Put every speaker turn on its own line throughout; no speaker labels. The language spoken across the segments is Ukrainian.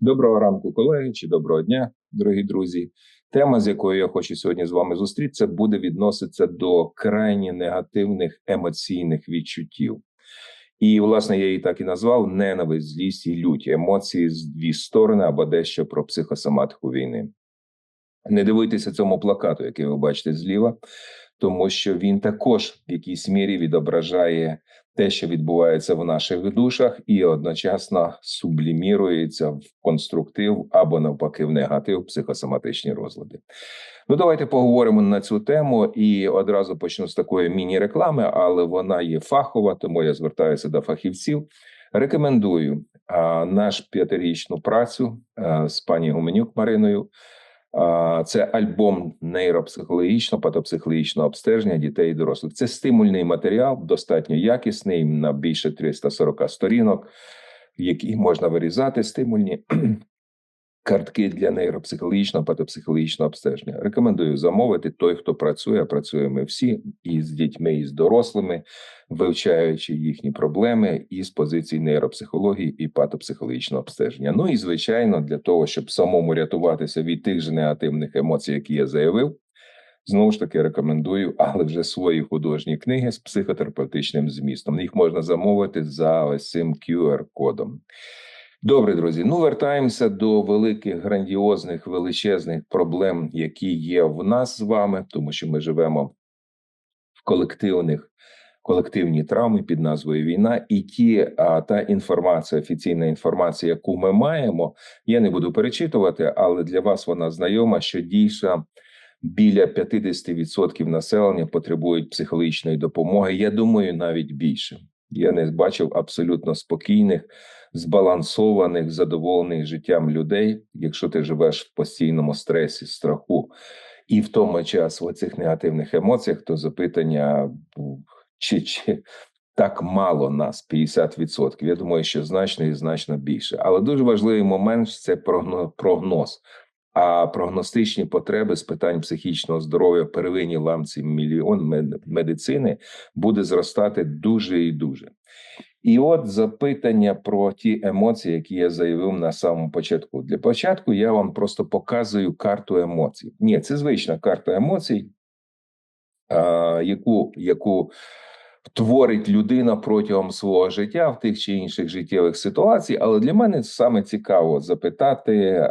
Доброго ранку, колеги, чи доброго дня, дорогі друзі. Тема, з якою я хочу сьогодні з вами зустрітися, буде відноситися до крайні негативних емоційних відчуттів. І, власне, я її так і назвав: ненависть, злість і лють емоції з дві сторони або дещо про психосоматику війни. Не дивуйтеся цьому плакату, який ви бачите зліва, тому що він також в якійсь мірі відображає те, що відбувається в наших душах, і одночасно сублімірується в конструктив або навпаки в негатив психосоматичні розлади. Ну, давайте поговоримо на цю тему і одразу почну з такої міні-реклами, але вона є фахова, тому я звертаюся до фахівців. Рекомендую а, наш п'ятирічну працю а, з пані Гуменюк Мариною. Це альбом нейропсихологічного патопсихологічного обстеження дітей і дорослих. Це стимульний матеріал, достатньо якісний на більше 340 сторінок, які можна вирізати стимульні картки для нейропсихологічного патопсихологічного обстеження. Рекомендую замовити той, хто працює. Працюємо всі і з дітьми, і з дорослими, вивчаючи їхні проблеми і з позиції нейропсихології і патопсихологічного обстеження. Ну і звичайно, для того, щоб самому рятуватися від тих же негативних емоцій, які я заявив. Знову ж таки рекомендую, але вже свої художні книги з психотерапевтичним змістом. Їх можна замовити за ось цим QR-кодом. Добре, друзі. Ну вертаємося до великих грандіозних величезних проблем, які є в нас з вами, тому що ми живемо в колективних колективній травмі під назвою війна, і ті а, та інформація, офіційна інформація, яку ми маємо, я не буду перечитувати, але для вас вона знайома, що дійсно біля 50% населення потребують психологічної допомоги. Я думаю, навіть більше. Я не бачив абсолютно спокійних, збалансованих, задоволених життям людей. Якщо ти живеш в постійному стресі, страху і в тому час в оцих негативних емоціях, то запитання чи чи так мало нас 50%. Я думаю, що значно і значно більше. Але дуже важливий момент це прогноз. А прогностичні потреби з питань психічного здоров'я в первинній ламці мільйон медицини буде зростати дуже і дуже. І от запитання про ті емоції, які я заявив на самому початку. Для початку я вам просто показую карту емоцій. Ні, це звична карта емоцій, яку яку творить людина протягом свого життя в тих чи інших життєвих ситуацій. Але для мене саме цікаво запитати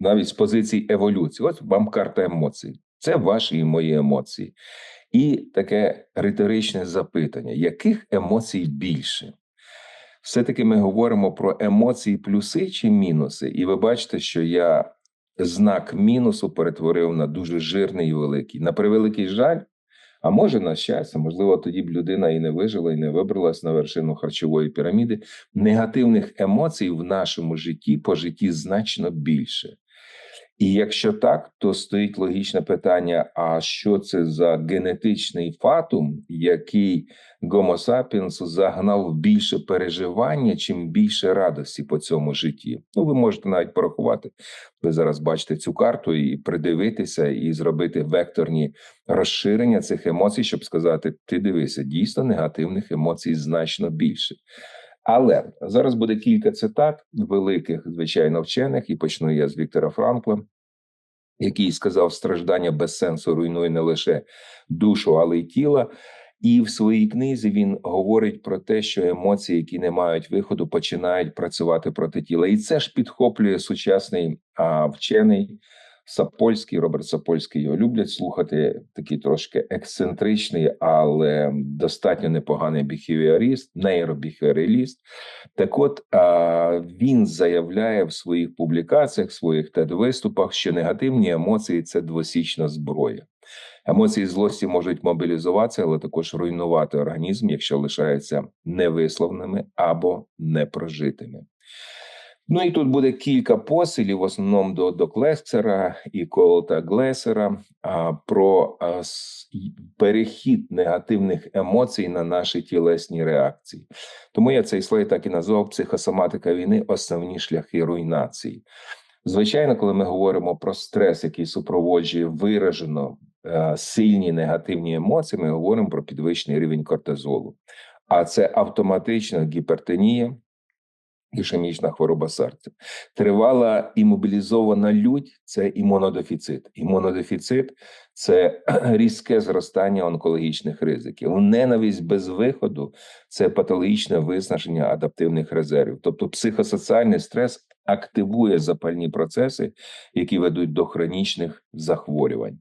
навіть з позиції еволюції. Ось вам карта емоцій. Це ваші і мої емоції. І таке риторичне запитання: яких емоцій більше? Все-таки ми говоримо про емоції, плюси чи мінуси, і ви бачите, що я знак мінусу перетворив на дуже жирний і великий. На превеликий жаль, а може, на щастя, можливо, тоді б людина і не вижила, і не вибралась на вершину харчової піраміди. Негативних емоцій в нашому житті по житті значно більше. І якщо так, то стоїть логічне питання: а що це за генетичний фатум, який Гомо сапіенсу загнав більше переживання, чим більше радості по цьому житті? Ну, ви можете навіть порахувати. Ви зараз бачите цю карту і придивитися, і зробити векторні розширення цих емоцій, щоб сказати: ти дивися, дійсно негативних емоцій значно більше. Але зараз буде кілька цитат великих, звичайно, вчених, і почну я з Віктора Франкла, який сказав: страждання без сенсу руйнує не лише душу, але й тіло. І в своїй книзі він говорить про те, що емоції, які не мають виходу, починають працювати проти тіла, і це ж підхоплює сучасний а, вчений Сапольський, Роберт Сапольський його люблять слухати. Такий трошки ексцентричний, але достатньо непоганий біхевіоріст, нейробіхевіоріст. Так, от він заявляє в своїх публікаціях, в своїх тед-виступах, що негативні емоції це двосічна зброя. Емоції злості можуть мобілізуватися, але також руйнувати організм, якщо лишаються невисловними або непрожитими. Ну і тут буде кілька посилів, в основному до до Клесера і Колота Глесера, а, про а, перехід негативних емоцій на наші тілесні реакції. Тому я цей слайд так і назвав психосоматика війни основні шляхи руйнації. Звичайно, коли ми говоримо про стрес, який супроводжує виражено а, сильні негативні емоції, ми говоримо про підвищений рівень кортизолу. А це автоматична гіпертонія ішемічна хвороба серця. Тривала імобілізована лють це імунодефіцит. Імунодефіцит це різке зростання онкологічних ризиків. Ненависть без виходу це патологічне виснаження адаптивних резервів. Тобто психосоціальний стрес активує запальні процеси, які ведуть до хронічних захворювань.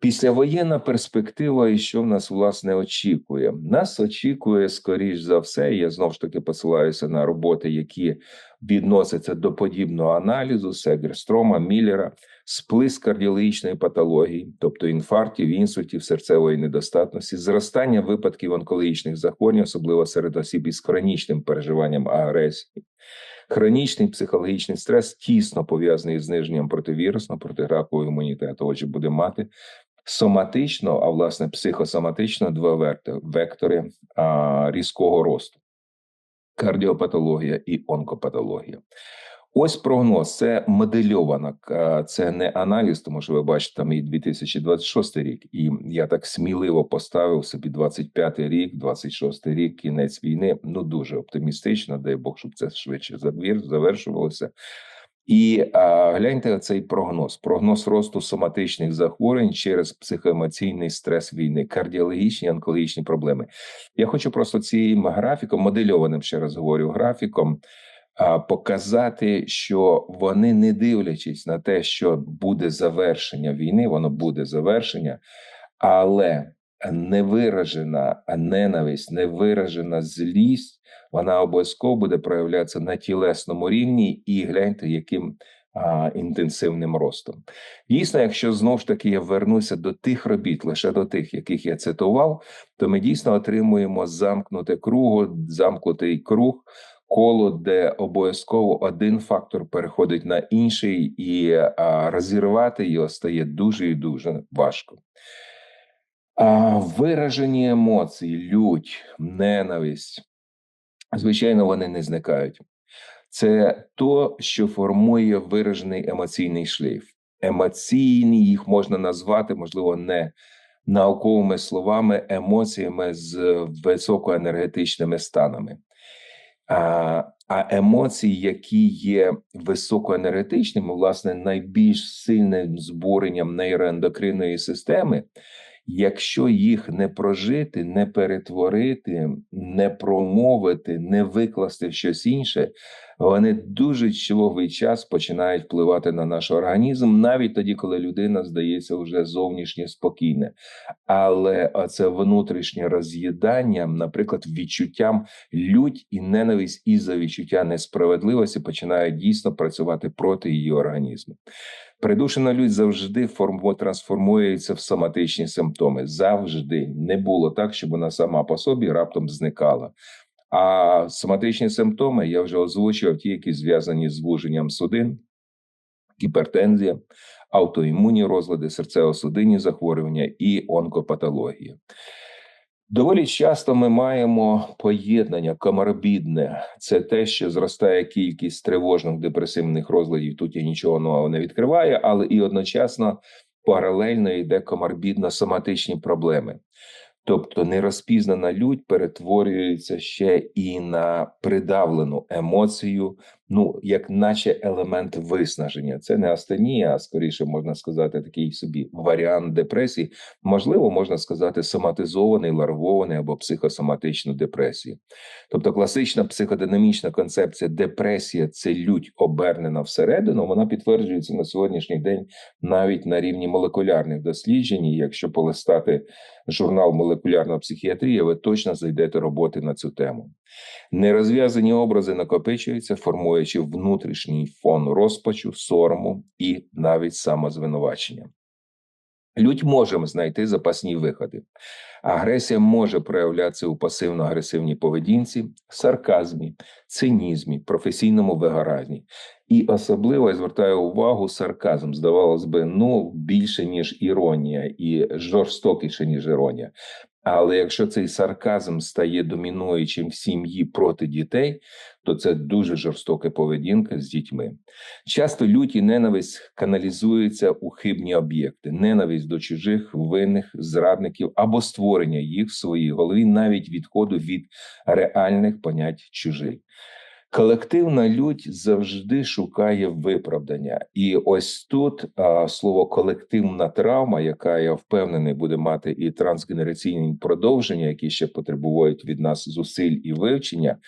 Післявоєнна перспектива, і що в нас власне очікує? Нас очікує скоріш за все. Я знову ж таки посилаюся на роботи, які відносяться до подібного аналізу Сегерстрома, Міллера, сплиск кардіологічної патології, тобто інфарктів, інсультів, серцевої недостатності, зростання випадків онкологічних захворювань, особливо серед осіб із хронічним переживанням агресії. Хронічний психологічний стрес тісно пов'язаний з зниженням противірусного протигракового імунітету. Отже, буде мати соматично, а власне психосоматично два вектори а, різкого росту: кардіопатологія і онкопатологія. Ось прогноз. Це модельована, це не аналіз, тому що ви бачите, там і 2026 рік, і я так сміливо поставив собі 25 рік, 26 рік, кінець війни. Ну дуже оптимістично. Дай Бог, щоб це швидше завершувалося. І а, гляньте цей прогноз: прогноз росту соматичних захворювань через психоемоційний стрес війни, кардіологічні онкологічні проблеми. Я хочу просто цим графіком, модельованим ще раз говорю, графіком показати, що вони, не дивлячись на те, що буде завершення війни, воно буде завершення, але невиражена ненависть, невиражена злість, вона обов'язково буде проявлятися на тілесному рівні, і гляньте, яким а, інтенсивним ростом. Дійсно, якщо знову ж таки я вернуся до тих робіт, лише до тих, яких я цитував, то ми дійсно отримуємо замкнуте круг, замкнутий круг. Коло, де обов'язково один фактор переходить на інший, і а, розірвати його стає дуже і дуже важко. Виражені емоції, лють, ненависть, звичайно, вони не зникають. Це то, що формує виражений емоційний шлейф. Емоційні їх можна назвати, можливо, не науковими словами, емоціями з високоенергетичними станами. А а емоції, які є високоенергетичними, власне, найбільш сильним збуренням нейроендокринної системи, Якщо їх не прожити, не перетворити, не промовити, не викласти в щось інше, вони дуже чоловий час починають впливати на наш організм, навіть тоді, коли людина здається вже зовнішнє спокійне. Але оце внутрішнє роз'їдання, наприклад, відчуттям лють і ненависть із за відчуття несправедливості починають дійсно працювати проти її організму. Придушена лють завжди форму трансформується в соматичні симптоми. Завжди не було так, щоб вона сама по собі раптом зникала. А соматичні симптоми я вже озвучував ті, які зв'язані з звуженням судин, гіпертензія, аутоімунні розлади, серцево-судинні захворювання і онкопатологія. Доволі часто ми маємо поєднання коморбідне. Це те, що зростає кількість тривожних депресивних розладів. Тут я нічого нового не відкриваю, але і одночасно паралельно йде коморбідно соматичні проблеми. Тобто нерозпізнана лють перетворюється ще і на придавлену емоцію, ну як наче елемент виснаження. Це не астенія, а скоріше можна сказати, такий собі варіант депресії. Можливо, можна сказати, соматизований, ларвований або психосоматичну депресію. Тобто, класична психодинамічна концепція депресія це лють обернена всередину. Вона підтверджується на сьогоднішній день навіть на рівні молекулярних досліджень. Якщо полистати журнал молекулярна психіатрія, ви точно знайдете роботи на цю тему. Нерозв'язані образи накопичуються, формуючи внутрішній фон розпачу, сорому і навіть самозвинувачення. Людь можемо знайти запасні виходи. Агресія може проявлятися у пасивно-агресивній поведінці, сарказмі, цинізмі, професійному вигоранні. І особливо я звертаю увагу сарказм, здавалось би, ну більше ніж іронія, і жорстокіше ніж іронія. Але якщо цей сарказм стає домінуючим в сім'ї проти дітей, то це дуже жорстока поведінка з дітьми. Часто люті ненависть каналізується у хибні об'єкти, ненависть до чужих винних зрадників або створення їх в своїй голові, навіть відходу від реальних понять чужих. Колективна лють завжди шукає виправдання, і ось тут а, слово колективна травма, яка я впевнений буде мати і трансгенераційні продовження, які ще потребують від нас зусиль і вивчення.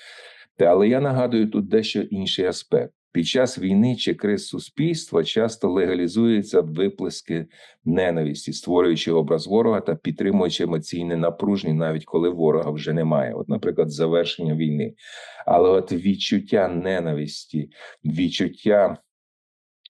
Та але я нагадую тут дещо інший аспект. Під час війни чи криз суспільства часто легалізуються виплески ненависті, створюючи образ ворога та підтримуючи емоційне напруження, навіть коли ворога вже немає. От, наприклад, завершення війни. Але от відчуття ненависті, відчуття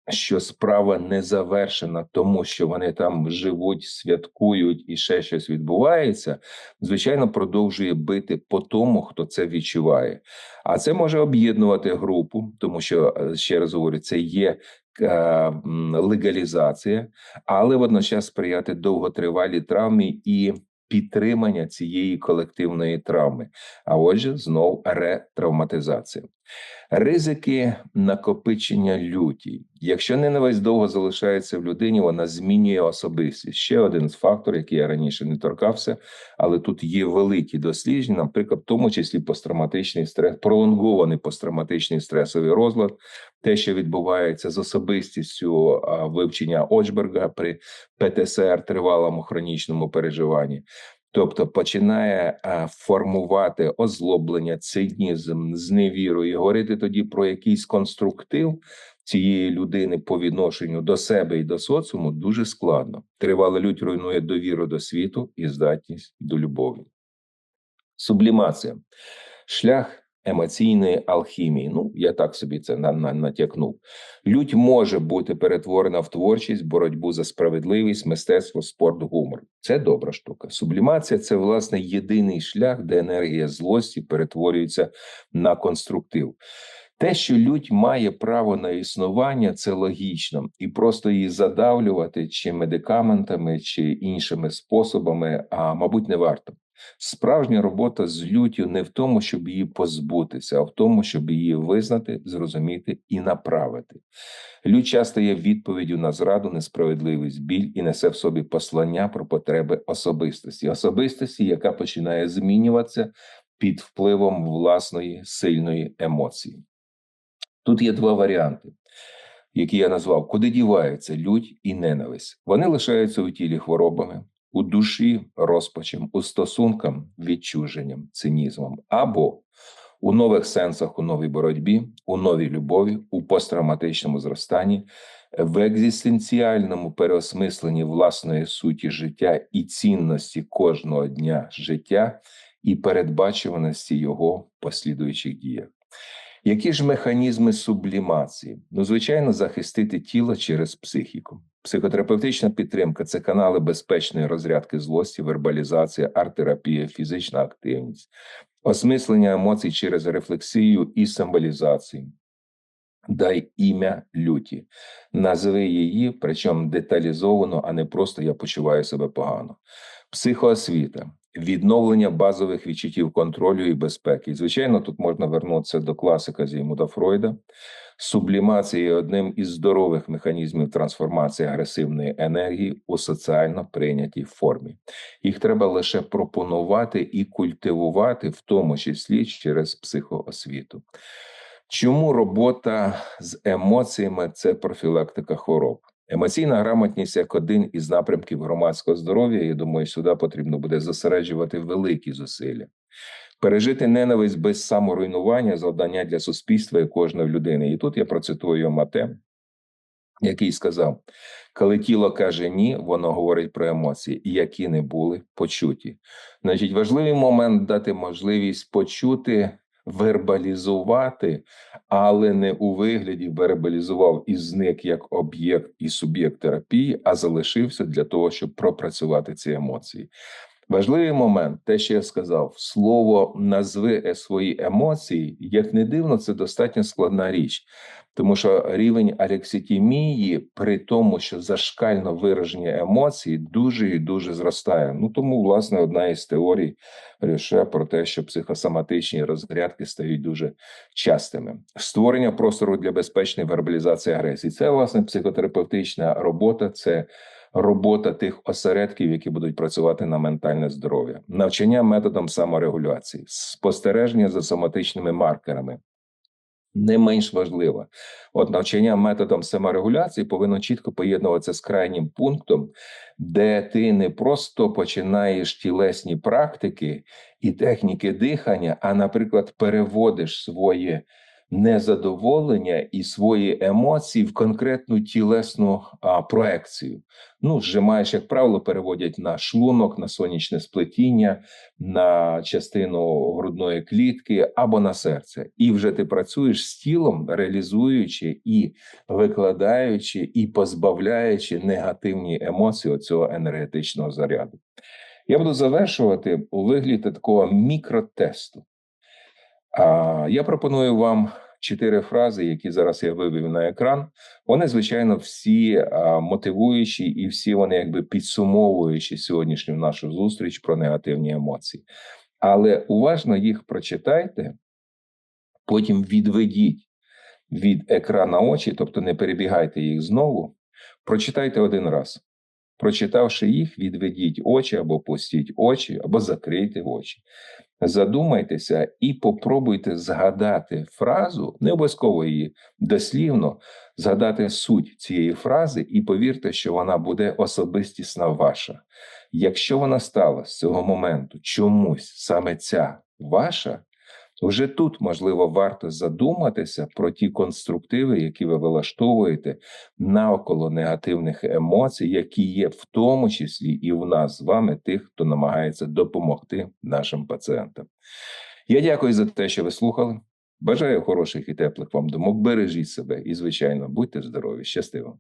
що справа не завершена, тому що вони там живуть, святкують і ще щось відбувається, звичайно, продовжує бити по тому, хто це відчуває. А це може об'єднувати групу, тому що е, ще раз говорю, це є. Е, легалізація, але водночас сприяти довготривалій травмі і підтримання цієї колективної травми. А отже, знов ретравматизація. Ризики накопичення люті. Якщо ненависть довго залишається в людині, вона змінює особистість. Ще один з факторів, який я раніше не торкався, але тут є великі дослідження, наприклад, в тому числі посттравматичний стрес, пролонгований посттравматичний стресовий розлад, те, що відбувається з особистістю вивчення Очберга при ПТСР тривалому хронічному переживанні. Тобто починає формувати озлоблення, цинізм, зневіру і говорити тоді про якийсь конструктив цієї людини по відношенню до себе і до соціуму дуже складно. Тривала лють руйнує довіру до світу і здатність до любові. Сублімація шлях емоційної алхімії. Ну, я так собі це на, на, натякнув. Лють може бути перетворена в творчість, боротьбу за справедливість, мистецтво, спорт, гумор. Це добра штука. Сублімація це власне єдиний шлях, де енергія злості перетворюється на конструктив. Те, що лють має право на існування, це логічно, і просто її задавлювати чи медикаментами, чи іншими способами, а мабуть, не варто. Справжня робота з люттю не в тому, щоб її позбутися, а в тому, щоб її визнати, зрозуміти і направити. Лють часто є відповіддю на зраду, несправедливість, біль і несе в собі послання про потреби особистості, особистості, яка починає змінюватися під впливом власної сильної емоції. Тут є два варіанти. Які я назвав, куди діваються лють і ненависть. Вони лишаються у тілі хворобами, у душі розпачем, у стосункам відчуженням, цинізмом, або у нових сенсах, у новій боротьбі, у новій любові, у посттравматичному зростанні, в екзистенціальному переосмисленні власної суті життя і цінності кожного дня життя і передбачуваності його послідуючих діях. Які ж механізми сублімації? Ну, звичайно, захистити тіло через психіку. Психотерапевтична підтримка це канали безпечної розрядки злості, вербалізація, арт-терапія, фізична активність, осмислення емоцій через рефлексію і символізацію. Дай ім'я люті, назви її, причому деталізовано, а не просто я почуваю себе погано. Психоосвіта відновлення базових відчуттів контролю і безпеки. І, звичайно, тут можна вернутися до класика Зімуда Фройда. Сублімація є одним із здорових механізмів трансформації агресивної енергії у соціально прийнятій формі. Їх треба лише пропонувати і культивувати, в тому числі через психоосвіту. Чому робота з емоціями це профілактика хвороб? Емоційна грамотність як один із напрямків громадського здоров'я. Я думаю, сюди потрібно буде зосереджувати великі зусилля. Пережити ненависть без саморуйнування завдання для суспільства і кожної людини. І тут я процитую Мате, який сказав: коли тіло каже ні, воно говорить про емоції, які не були почуті. Значить, важливий момент дати можливість почути вербалізувати, але не у вигляді вербалізував і зник як об'єкт і суб'єкт терапії, а залишився для того, щоб пропрацювати ці емоції. Важливий момент, те, що я сказав, слово назви свої емоції, як не дивно, це достатньо складна річ. Тому що рівень алекситімії при тому, що зашкально вираження емоцій дуже і дуже зростає. Ну тому, власне, одна із теорій ріше про те, що психосоматичні розрядки стають дуже частими. Створення простору для безпечної вербалізації агресії це власне психотерапевтична робота. Це Робота тих осередків, які будуть працювати на ментальне здоров'я, навчання методом саморегуляції, спостереження за соматичними маркерами, не менш важлива. От навчання методом саморегуляції повинно чітко поєднуватися з крайнім пунктом, де ти не просто починаєш тілесні практики і техніки дихання, а, наприклад, переводиш своє незадоволення і свої емоції в конкретну тілесну а, проекцію. Ну, зжимаєш, як правило, переводять на шлунок, на сонячне сплетіння, на частину грудної клітки або на серце. І вже ти працюєш з тілом, реалізуючи і викладаючи, і позбавляючи негативні емоції цього енергетичного заряду. Я буду завершувати у вигляді такого мікротесту. А я пропоную вам чотири фрази, які зараз я вивів на екран. Вони, звичайно, всі мотивуючі і всі вони якби підсумовуючи сьогоднішню нашу зустріч про негативні емоції. Але уважно їх прочитайте, потім відведіть від екрана очі, тобто не перебігайте їх знову. Прочитайте один раз. Прочитавши їх, відведіть очі або пустіть очі, або закрийте очі. Задумайтеся і попробуйте згадати фразу, не обов'язково її дослівно, згадати суть цієї фрази, і повірте, що вона буде особистісна ваша. Якщо вона стала з цього моменту чомусь саме ця ваша, вже тут, можливо, варто задуматися про ті конструктиви, які ви вилаштовуєте навколо негативних емоцій, які є в тому числі і в нас з вами, тих, хто намагається допомогти нашим пацієнтам. Я дякую за те, що ви слухали. Бажаю хороших і теплих вам думок. Бережіть себе і, звичайно, будьте здорові, щастиво.